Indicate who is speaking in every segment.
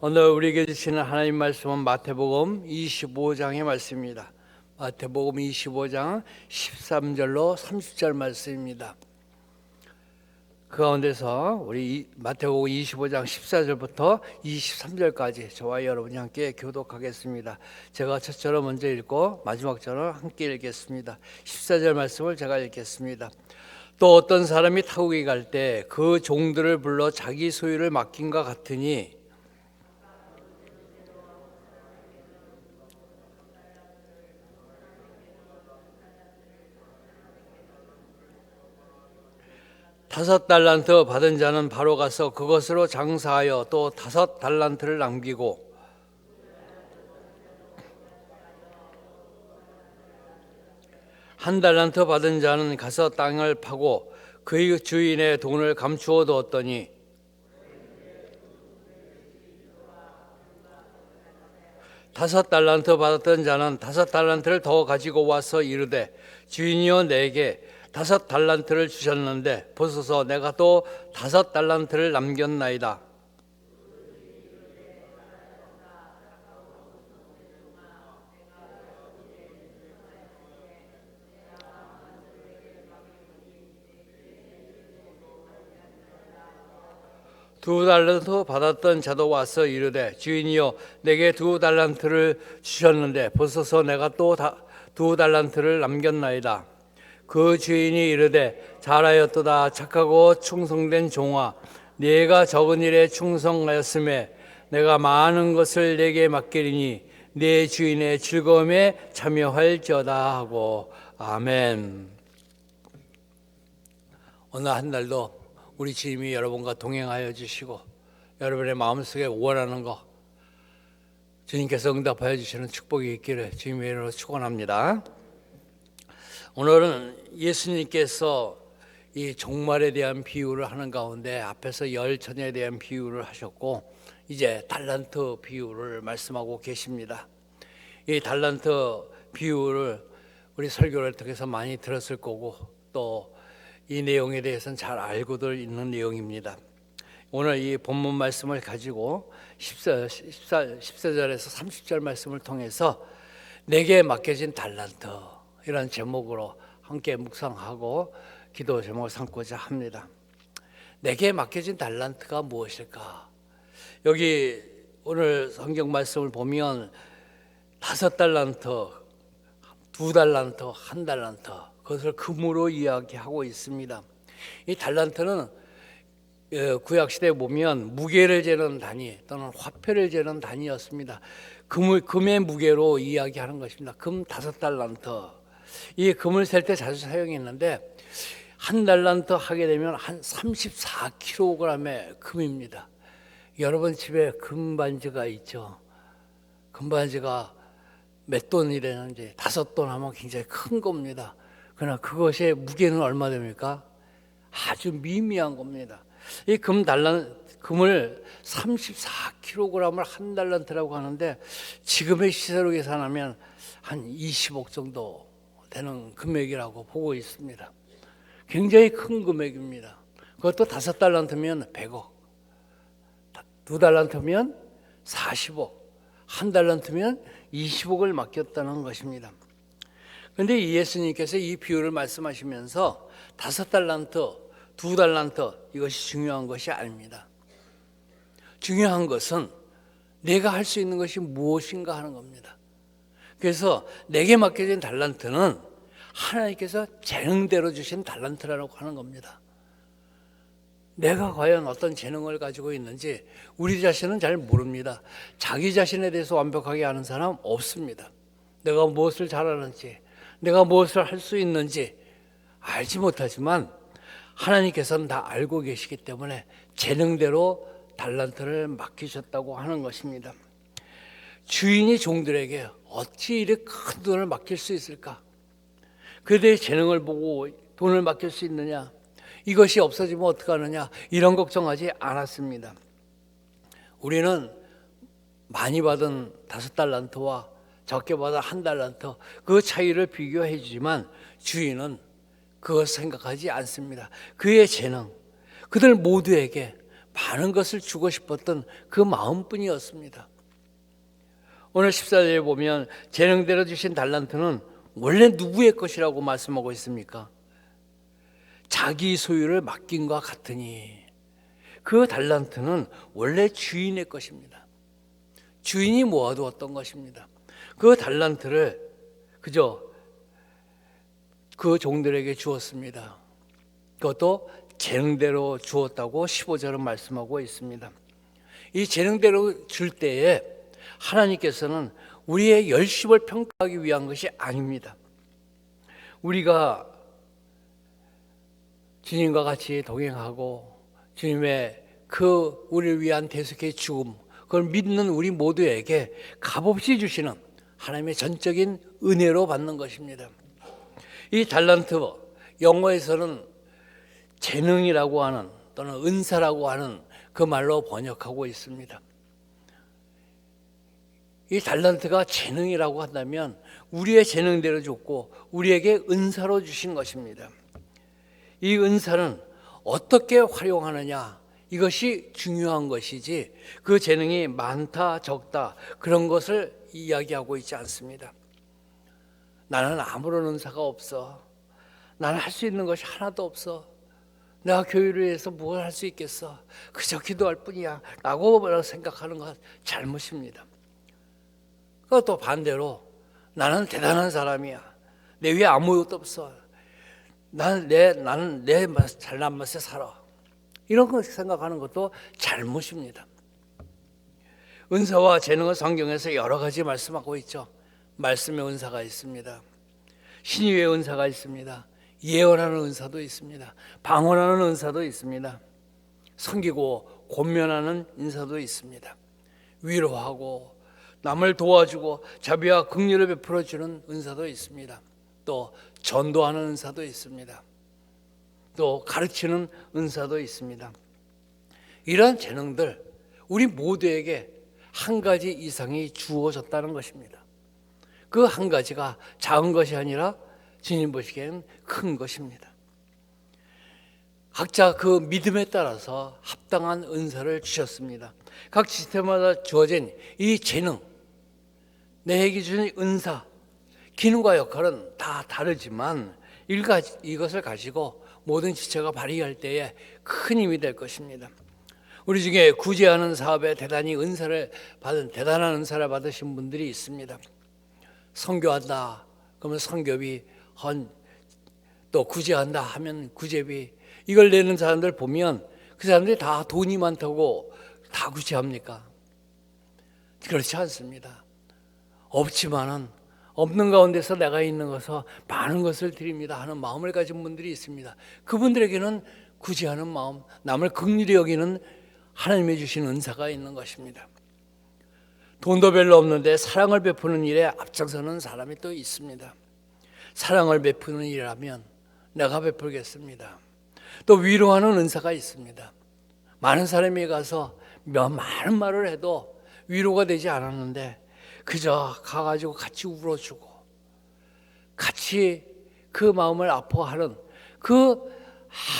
Speaker 1: 오늘 우리에게 주시는 하나님 말씀은 마태복음 25장의 말씀입니다. 마태복음 25장 13절로 30절 말씀입니다. 그 가운데서 우리 이- 마태복음 25장 14절부터 23절까지 저와 여러분이 함께 교독하겠습니다. 제가 첫 절을 먼저 읽고 마지막 절을 함께 읽겠습니다. 14절 말씀을 제가 읽겠습니다. 또 어떤 사람이 타국에 갈 때 그 종들을 불러 자기 소유를 맡긴과 같으니 다섯 달란트 받은 자는 바로 가서 그것으로 장사하여 또 다섯 달란트를 남기고. 한 달란트 받은 자는 가서 땅을 파고 그의 주인의 돈을 감추어 두었더니 다섯 달란트 받았던 자는 다섯 달란트를 더 가지고 와서 이르되 주인이여 내게 다섯 달란트를 주셨는데 보소서 내가 또 다섯 달란트를 남겼나이다. 두 달란트 받았던 자도 와서 이르되 주인이여 내게 두 달란트를 주셨는데 보소서 내가 또 두 달란트를 남겼나이다. 그 주인이 이르되 잘하였도다 착하고 충성된 종아 네가 적은 일에 충성하였음에 내가 많은 것을 내게 맡기리니 네 주인의 즐거움에 참여할지어다 하고 아멘. 오늘 한 달도 우리 주님이 여러분과 동행하여 주시고 여러분의 마음속에 원하는 거 주님께서 응답하여 주시는 축복이 있기를 주님의 이름으로 축원합니다. 오늘은 예수님께서 이 종말에 대한 비유를 하는 가운데 앞에서 열천에 대한 비유를 하셨고 이제 달란트 비유를 말씀하고 계십니다. 이 달란트 비유를 우리 설교를 통해서 많이 들었을 거고 또 이 내용에 대해서는 잘 알고들 있는 내용입니다. 오늘 이 본문 말씀을 가지고 14, 14, 14절에서 30절 말씀을 통해서 내게 맡겨진 달란트 이런 제목으로 함께 묵상하고 기도 제목을 삼고자 합니다. 내게 맡겨진 달란트가 무엇일까? 여기 오늘 성경 말씀을 보면 다섯 달란트, 두 달란트, 한 달란트 그것을 금으로 이야기하고 있습니다. 이 달란트는 예, 구약 시대에 보면 무게를 재는 단위 또는 화폐를 재는 단위였습니다. 금을 금의 무게로 이야기하는 것입니다. 금 다섯 달란트. 이 금을 셀 때 자주 사용했는데 한 달란트 하게 되면 한 34kg의 금입니다. 여러분 집에 금반지가 있죠. 금반지가 몇 돈이라는지 다섯 돈 하면 굉장히 큰 겁니다. 그러나 그것의 무게는 얼마 됩니까? 아주 미미한 겁니다. 이 금 달란 금을 34kg을 한 달란트라고 하는데 지금의 시세로 계산하면 한 20억 정도 되는 금액이라고 보고 있습니다. 굉장히 큰 금액입니다. 그것도 다섯 달란트면 100억, 두 달란트면 40억, 한 달란트면 20억을 맡겼다는 것입니다. 그런데 예수님께서 이 비유를 말씀하시면서 다섯 달란트, 두 달란트 이것이 중요한 것이 아닙니다. 중요한 것은 내가 할 수 있는 것이 무엇인가 하는 겁니다. 그래서 내게 맡겨진 달란트는 하나님께서 재능대로 주신 달란트라고 하는 겁니다. 내가 과연 어떤 재능을 가지고 있는지 우리 자신은 잘 모릅니다. 자기 자신에 대해서 완벽하게 아는 사람 없습니다. 내가 무엇을 잘하는지, 내가 무엇을 할 수 있는지 알지 못하지만 하나님께서는 다 알고 계시기 때문에 재능대로 달란트를 맡기셨다고 하는 것입니다. 주인이 종들에게 어찌 이렇게 큰 돈을 맡길 수 있을까? 그들의 재능을 보고 돈을 맡길 수 있느냐? 이것이 없어지면 어떡하느냐? 이런 걱정하지 않았습니다. 우리는 많이 받은 다섯 달란트와 적게 받은 한 달란트 그 차이를 비교해 주지만 주인은 그것 생각하지 않습니다. 그의 재능, 그들 모두에게 많은 것을 주고 싶었던 그 마음뿐이었습니다. 오늘 14절에 보면 재능대로 주신 달란트는 원래 누구의 것이라고 말씀하고 있습니까? 자기 소유를 맡긴 것 같으니 그 달란트는 원래 주인의 것입니다. 주인이 모아두었던 것입니다. 그 달란트를 그저 그 종들에게 주었습니다. 그것도 재능대로 주었다고 15절은 말씀하고 있습니다. 이 재능대로 줄 때에 하나님께서는 우리의 열심을 평가하기 위한 것이 아닙니다. 우리가 주님과 같이 동행하고 주님의 그 우리를 위한 대속의 죽음 그걸 믿는 우리 모두에게 값없이 주시는 하나님의 전적인 은혜로 받는 것입니다. 이 달란트 영어에서는 재능이라고 하는 또는 은사라고 하는 그 말로 번역하고 있습니다. 이 달란트가 재능이라고 한다면 우리의 재능대로 줬고 우리에게 은사로 주신 것입니다. 이 은사는 어떻게 활용하느냐 이것이 중요한 것이지 그 재능이 많다 적다 그런 것을 이야기하고 있지 않습니다. 나는 아무런 은사가 없어. 나는 할 수 있는 것이 하나도 없어. 내가 교회를 위해서 뭘 할 수 있겠어? 그저 기도할 뿐이야. 라고 생각하는 건 잘못입니다. 그것도 반대로 나는 대단한 사람이야. 내 위에 아무것도 없어. 나는 내 나는 내 잘난 맛에 살아. 이런 거 생각하는 것도 잘못입니다. 은사와 재능은 성경에서 여러 가지 말씀하고 있죠. 말씀의 은사가 있습니다. 신유의 은사가 있습니다. 예언하는 은사도 있습니다. 방언하는 은사도 있습니다. 섬기고 권면하는 인사도 있습니다. 위로하고 남을 도와주고 자비와 긍휼을 베풀어 주는 은사도 있습니다. 또 전도하는 은사도 있습니다. 또 가르치는 은사도 있습니다. 이러한 재능들 우리 모두에게 한 가지 이상이 주어졌다는 것입니다. 그 한 가지가 작은 것이 아니라 주님 보시기에는 큰 것입니다. 각자 그 믿음에 따라서 합당한 은사를 주셨습니다. 각 시스템마다 주어진 이 재능, 내게 주신 은사, 기능과 역할은 다 다르지만 이것을 가지고 모든 지체가 발휘할 때에 큰 힘이 될 것입니다. 우리 중에 구제하는 사업에 대단히 은사를 받은 대단한 은사를 받으신 분들이 있습니다. 선교한다 그러면 선교비 헌또 구제한다 하면 구제비 이걸 내는 사람들 보면 그 사람들이 다 돈이 많다고 다 구제합니까? 그렇지 않습니다. 없지만은 없는 가운데서 내가 있는 것서 많은 것을 드립니다 하는 마음을 가진 분들이 있습니다. 그분들에게는 구제하는 마음, 남을 극률히 여기는 하나님의 주신 은사가 있는 것입니다. 돈도 별로 없는데 사랑을 베푸는 일에 앞장서는 사람이 또 있습니다. 사랑을 베푸는 일이라면 내가 베풀겠습니다. 또 위로하는 은사가 있습니다. 많은 사람이 가서 많은 말을 해도 위로가 되지 않았는데 그저 가가지고 같이 울어주고 같이 그 마음을 아파하는 그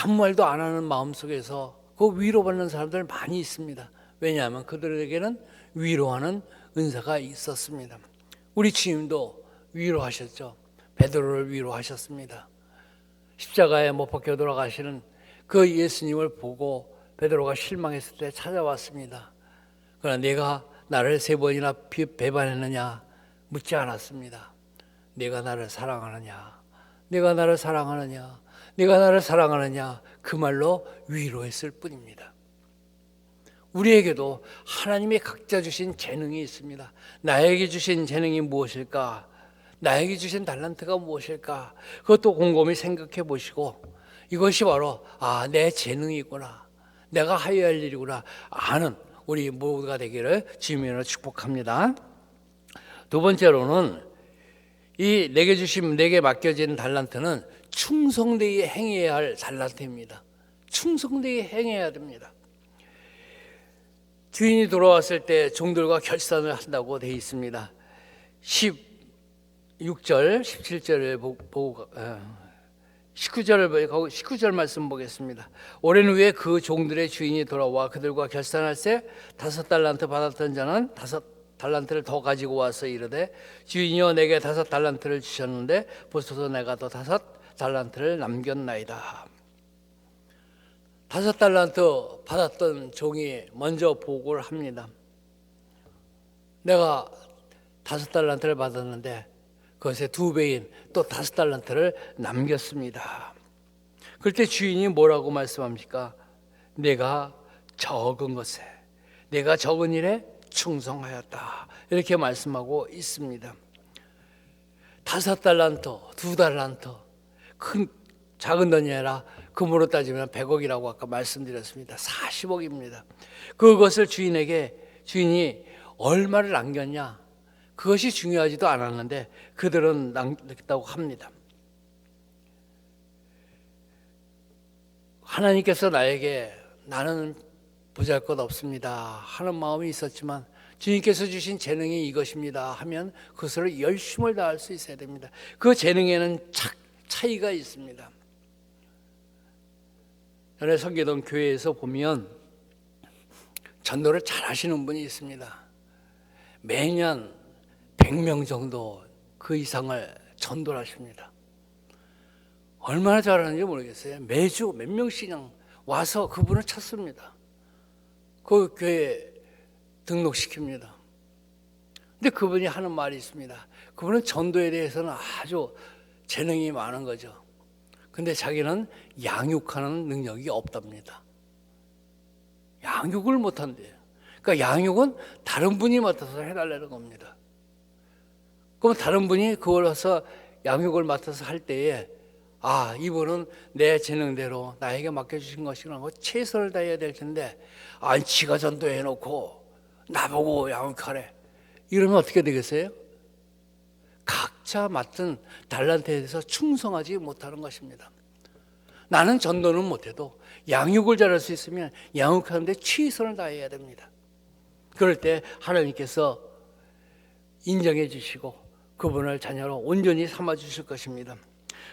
Speaker 1: 아무 말도 안 하는 마음 속에서 그 위로받는 사람들 많이 있습니다. 왜냐하면 그들에게는 위로하는 은사가 있었습니다. 우리 주님도 위로하셨죠. 베드로를 위로하셨습니다. 십자가에 못 박혀 돌아가시는 그 예수님을 보고 베드로가 실망했을 때 찾아왔습니다. 그러나 내가 나를 세 번이나 배반했느냐 묻지 않았습니다. 내가 나를 사랑하느냐, 내가 나를 사랑하느냐, 내가 나를 사랑하느냐 그 말로 위로했을 뿐입니다. 우리에게도 하나님이 각자 주신 재능이 있습니다. 나에게 주신 재능이 무엇일까? 나에게 주신 달란트가 무엇일까? 그것도 곰곰이 생각해 보시고 이것이 바로 아, 내 재능이구나. 내가 하여야 할 일이구나. 아는 우리 모두가 되기를 주님으로 축복합니다. 두 번째로는 이 내게 주신 내게 맡겨진 달란트는 충성되게 행해야 할 달란트입니다. 충성되게 행해야 됩니다. 주인이 돌아왔을 때 종들과 결산을 한다고 되어 있습니다. 16절, 17절을 보고 19절을 19절 말씀 보겠습니다. 오랜 후에 그 종들의 주인이 돌아와 그들과 결산할세 다섯 달란트 받았던 자는 다섯 달란트를 더 가지고 와서 이르되 주인이여 내게 다섯 달란트를 주셨는데 보소서 내가 더 다섯 달란트를 남겼나이다. 다섯 달란트 받았던 종이 먼저 보고를 합니다. 내가 다섯 달란트를 받았는데 그것의 두 배인 또 다섯 달란트를 남겼습니다. 그때 주인이 뭐라고 말씀합니까? 내가 적은 것에, 내가 적은 일에 충성하였다. 이렇게 말씀하고 있습니다. 다섯 달란트, 두 달란트, 큰 작은 돈이 아니라 금으로 따지면 100억이라고 아까 말씀드렸습니다. 40억입니다. 그것을 주인에게 주인이 얼마를 남겼냐? 그것이 중요하지도 않았는데 그들은 남겼다고 합니다. 하나님께서 나에게 나는 보잘 것 없습니다 하는 마음이 있었지만 주님께서 주신 재능이 이것입니다 하면 그것을 열심을 다할 수 있어야 됩니다. 그 재능에는 차, 차이가 있습니다. 전에 성계동 교회에서 보면 전도를 잘 하시는 분이 있습니다. 매년 100명 정도 그 이상을 전도를 하십니다. 얼마나 잘하는지 모르겠어요. 매주 몇 명씩 그냥 와서 그분을 찾습니다. 그 교회 등록시킵니다. 근데 그분이 하는 말이 있습니다. 그분은 전도에 대해서는 아주 재능이 많은 거죠. 근데 자기는 양육하는 능력이 없답니다. 양육을 못한대요. 그러니까 양육은 다른 분이 맡아서 해달라는 겁니다. 그럼 다른 분이 그걸 해서 양육을 맡아서 할 때에 아 이분은 내 재능대로 나에게 맡겨주신 것이라고 최선을 다해야 될 텐데 아 지가 전도해 놓고 나보고 양육하래 이러면 어떻게 되겠어요? 각자 맡은 달란트에 대해서 충성하지 못하는 것입니다. 나는 전도는 못해도 양육을 잘할 수 있으면 양육하는데 최선을 다해야 됩니다. 그럴 때 하나님께서 인정해 주시고 그분을 자녀로 온전히 삼아 주실 것입니다.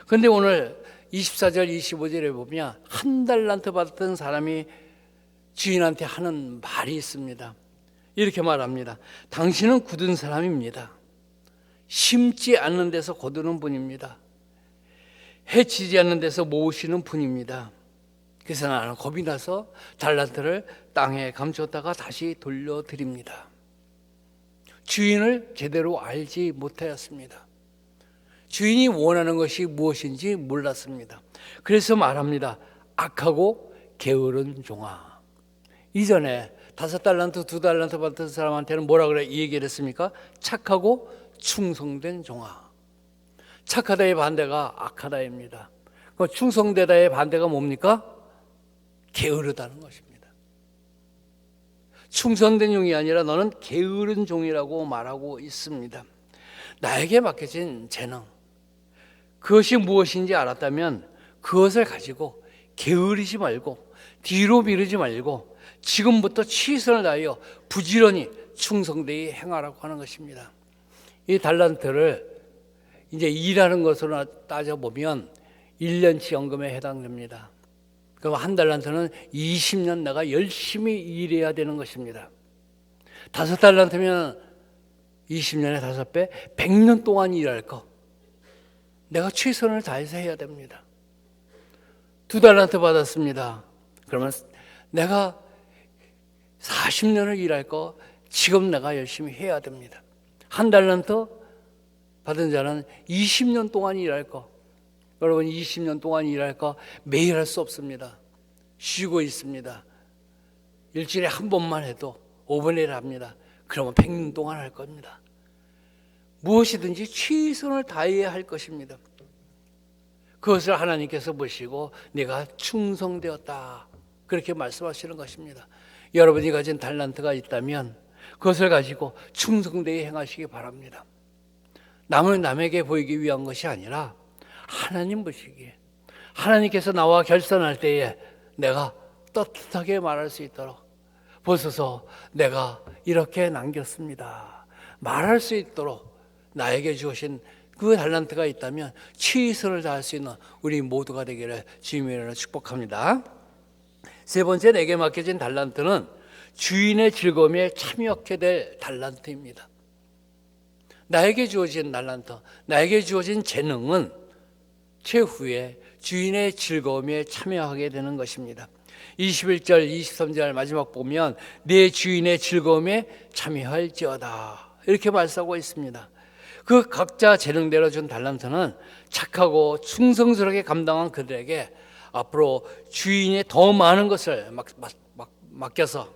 Speaker 1: 그런데 오늘 24절 25절에 보면 한 달란트 받았던 사람이 주인한테 하는 말이 있습니다. 이렇게 말합니다. 당신은 굳은 사람입니다. 심지 않는 데서 거두는 분입니다. 해치지 않는 데서 모으시는 분입니다. 그래서 나는 겁이 나서 달란트를 땅에 감췄다가 다시 돌려드립니다. 주인을 제대로 알지 못하였습니다. 주인이 원하는 것이 무엇인지 몰랐습니다. 그래서 말합니다. 악하고 게으른 종아. 이전에 다섯 달란트, 두 달란트 받은 사람한테는 뭐라 그래? 이 얘기를 했습니까? 착하고 충성된 종아. 착하다의 반대가 악하다입니다. 그 충성되다의 반대가 뭡니까? 게으르다는 것입니다. 충성된 종이 아니라 너는 게으른 종이라고 말하고 있습니다. 나에게 맡겨진 재능, 그것이 무엇인지 알았다면 그것을 가지고 게으르지 말고 뒤로 미루지 말고 지금부터 최선을 다하여 부지런히 충성되이 행하라고 하는 것입니다. 이 달란트를 이제 일하는 것으로 따져보면 1년치 연금에 해당됩니다. 그럼 한 달란트는 20년 내가 열심히 일해야 되는 것입니다. 다섯 달란트면 20년에 다섯 배, 100년 동안 일할 거. 내가 최선을 다해서 해야 됩니다. 두 달란트 받았습니다. 그러면 내가 40년을 일할 거 지금 내가 열심히 해야 됩니다. 한 달란트 받은 자는 20년 동안 일할 거. 여러분 20년 동안 일할 거 매일 할 수 없습니다. 쉬고 있습니다. 일주일에 한 번만 해도 5분의 1 합니다. 그러면 100년 동안 할 겁니다. 무엇이든지 최선을 다해야 할 것입니다. 그것을 하나님께서 보시고 내가 충성되었다. 그렇게 말씀하시는 것입니다. 여러분이 가진 달란트가 있다면 그것을 가지고 충성되게 행하시기 바랍니다. 남을 남에게 보이기 위한 것이 아니라 하나님 보시기에 하나님께서 나와 결산할 때에 내가 떳떳하게 말할 수 있도록 보소서 내가 이렇게 남겼습니다. 말할 수 있도록 나에게 주신 그 달란트가 있다면 최선을 다할 수 있는 우리 모두가 되기를 주님의 이름으로 축복합니다. 세 번째 내게 맡겨진 달란트는 주인의 즐거움에 참여하게 될 달란트입니다. 나에게 주어진 달란트, 나에게 주어진 재능은 최후에 주인의 즐거움에 참여하게 되는 것입니다. 21절, 23절 마지막 보면 내 주인의 즐거움에 참여할지어다. 이렇게 말씀하고 있습니다. 그 각자 재능대로 준 달란트는 착하고 충성스럽게 감당한 그들에게 앞으로 주인의 더 많은 것을 막, 막, 막, 맡겨서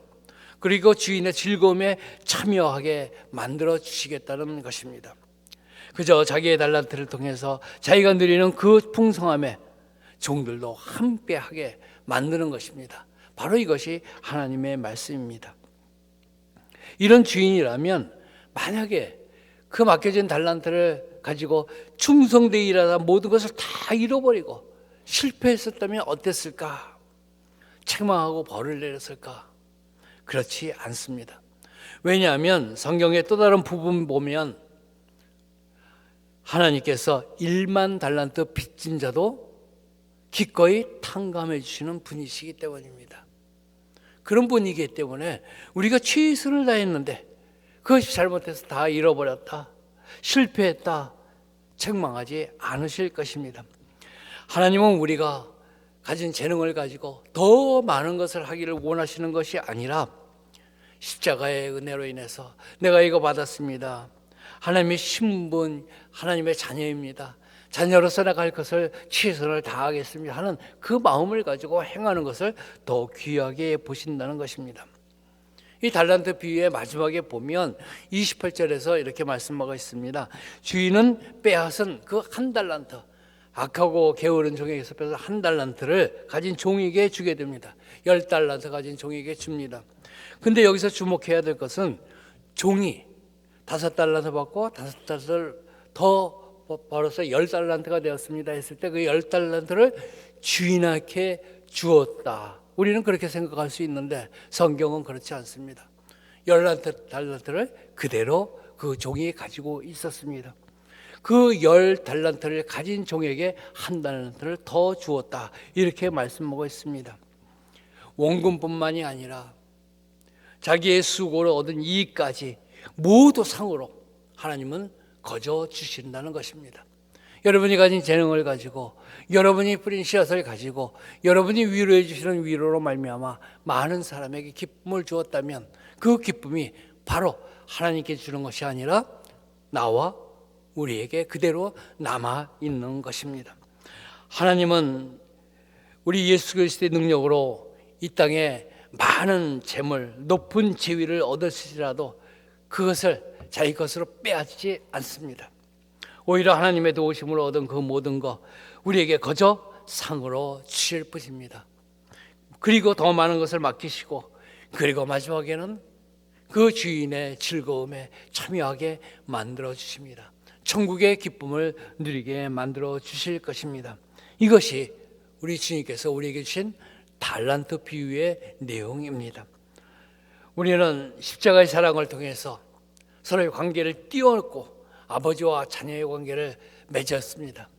Speaker 1: 그리고 주인의 즐거움에 참여하게 만들어 주시겠다는 것입니다. 그저 자기의 달란트를 통해서 자기가 누리는 그 풍성함에 종들도 함께하게 만드는 것입니다. 바로 이것이 하나님의 말씀입니다. 이런 주인이라면 만약에 그 맡겨진 달란트를 가지고 충성되게 일하다 모든 것을 다 잃어버리고 실패했었다면 어땠을까? 책망하고 벌을 내렸을까? 그렇지 않습니다. 왜냐하면 성경의 또 다른 부분 보면 하나님께서 1만 달란트 빚진 자도 기꺼이 탕감해 주시는 분이시기 때문입니다. 그런 분이기 때문에 우리가 최선을 다했는데 그것이 잘못해서 다 잃어버렸다. 실패했다. 책망하지 않으실 것입니다. 하나님은 우리가 가진 재능을 가지고 더 많은 것을 하기를 원하시는 것이 아니라 십자가의 은혜로 인해서 내가 이거 받았습니다. 하나님의 신분, 하나님의 자녀입니다. 내가 할 것을 최선을 다하겠습니다 하는 그 마음을 가지고 행하는 것을 더 귀하게 보신다는 것입니다. 이 달란트 비유의 마지막에 보면 28절에서 이렇게 말씀하고 있습니다. 주인은 빼앗은 그 한 달란트, 악하고 게으른 종에게서 빼서 한 달란트를 가진 종에게 주게 됩니다. 열 달란트 가진 종에게 줍니다. 근데 여기서 주목해야 될 것은 종이 다섯 달란트 받고 다섯 달란트를 더 벌어서 열 달란트가 되었습니다 했을 때 그 열 달란트를 주인에게 주었다. 우리는 그렇게 생각할 수 있는데 성경은 그렇지 않습니다. 열 달란트를 그대로 그 종이 가지고 있었습니다. 그 열 달란트를 가진 종에게 한 달란트를 더 주었다. 이렇게 말씀하고 있습니다. 원금뿐만이 아니라 자기의 수고로 얻은 이익까지 모두 상으로 하나님은 거저 주신다는 것입니다. 여러분이 가진 재능을 가지고 여러분이 뿌린 씨앗을 가지고 여러분이 위로해 주시는 위로로 말미암아 많은 사람에게 기쁨을 주었다면 그 기쁨이 바로 하나님께 주는 것이 아니라 나와 우리에게 그대로 남아 있는 것입니다. 하나님은 우리 예수 그리스도의 능력으로 이 땅에 많은 재물, 높은 지위를 얻었을지라도 그것을 자기 것으로 빼앗지 않습니다. 오히려 하나님의 도우심을 얻은 그 모든 것 우리에게 거저 상으로 주실 뿐입니다. 그리고 더 많은 것을 맡기시고 그리고 마지막에는 그 주인의 즐거움에 참여하게 만들어 주십니다. 천국의 기쁨을 누리게 만들어 주실 것입니다. 이것이 우리 주님께서 우리에게 주신 달란트 비유의 내용입니다. 우리는 십자가의 사랑을 통해서 서로의 관계를 띄워놓고 아버지와 자녀의 관계를 맺었습니다.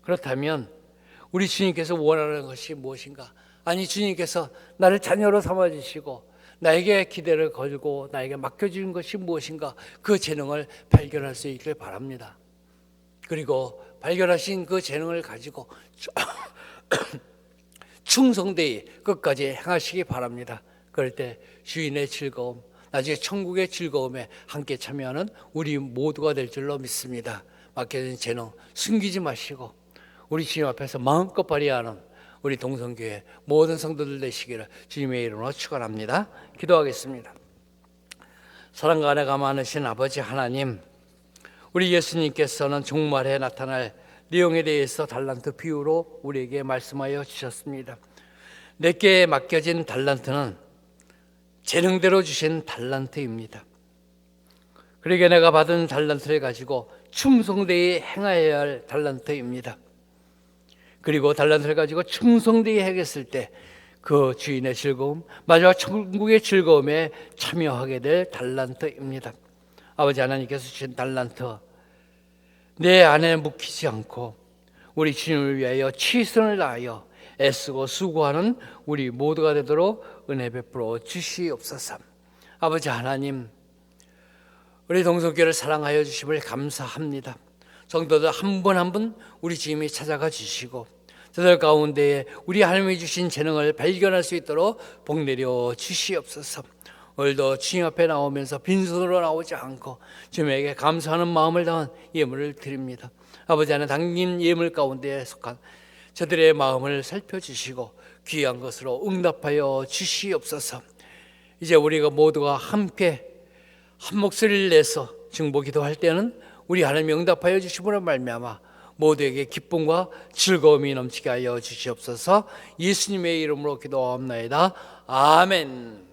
Speaker 1: 그렇다면 우리 주님께서 원하는 것이 무엇인가? 아니 주님께서 나를 자녀로 삼아 주시고 나에게 기대를 걸고 나에게 맡겨 주는 것이 무엇인가? 그 재능을 발견할 수 있길 바랍니다. 그리고 발견하신 그 재능을 가지고 충성되이 끝까지 행하시기 바랍니다. 그럴 때 주인의 즐거움, 나중에 천국의 즐거움에 함께 참여하는 우리 모두가 될 줄로 믿습니다. 맡겨진 재능 숨기지 마시고 우리 주님 앞에서 마음껏 발휘하는 우리 동성교회 모든 성도들 되시기를 주님의 이름으로 축원합니다. 기도하겠습니다. 사랑과 은혜가 많으신 아버지 하나님, 우리 예수님께서는 종말에 나타날 내용에 대해서 달란트 비유로 우리에게 말씀하여 주셨습니다. 내게 맡겨진 달란트는 재능대로 주신 달란트입니다. 그러게 내가 받은 달란트를 가지고 충성되이 행하여야 할 달란트입니다. 그리고 달란트를 가지고 충성되이 행했을 때 그 주인의 즐거움, 마지막 천국의 즐거움에 참여하게 될 달란트입니다. 아버지 하나님께서 주신 달란트, 내 안에 묵히지 않고 우리 주님을 위하여 최선을 다하여 애쓰고 수고하는 우리 모두가 되도록 은혜 베풀어 주시옵소서. 아버지 하나님, 우리 동성교를 사랑하여 주심을 감사합니다. 성도들 한 분 한 분 우리 주님이 찾아가 주시고 저들 가운데에 우리 하나님이 주신 재능을 발견할 수 있도록 복 내려 주시옵소서. 오늘도 주님 앞에 나오면서 빈손으로 나오지 않고 주님에게 감사하는 마음을 담은 예물을 드립니다. 아버지 하나 당긴 예물 가운데 속한 저들의 마음을 살펴주시고 귀한 것으로 응답하여 주시옵소서. 이제 우리가 모두가 함께 한 목소리를 내서 중보 기도 할 때는 우리 하나님 응답하여 주심으로 말미암아 모두에게 기쁨과 즐거움이 넘치게 하여 주시옵소서. 예수님의 이름으로 기도하옵나이다. 아멘.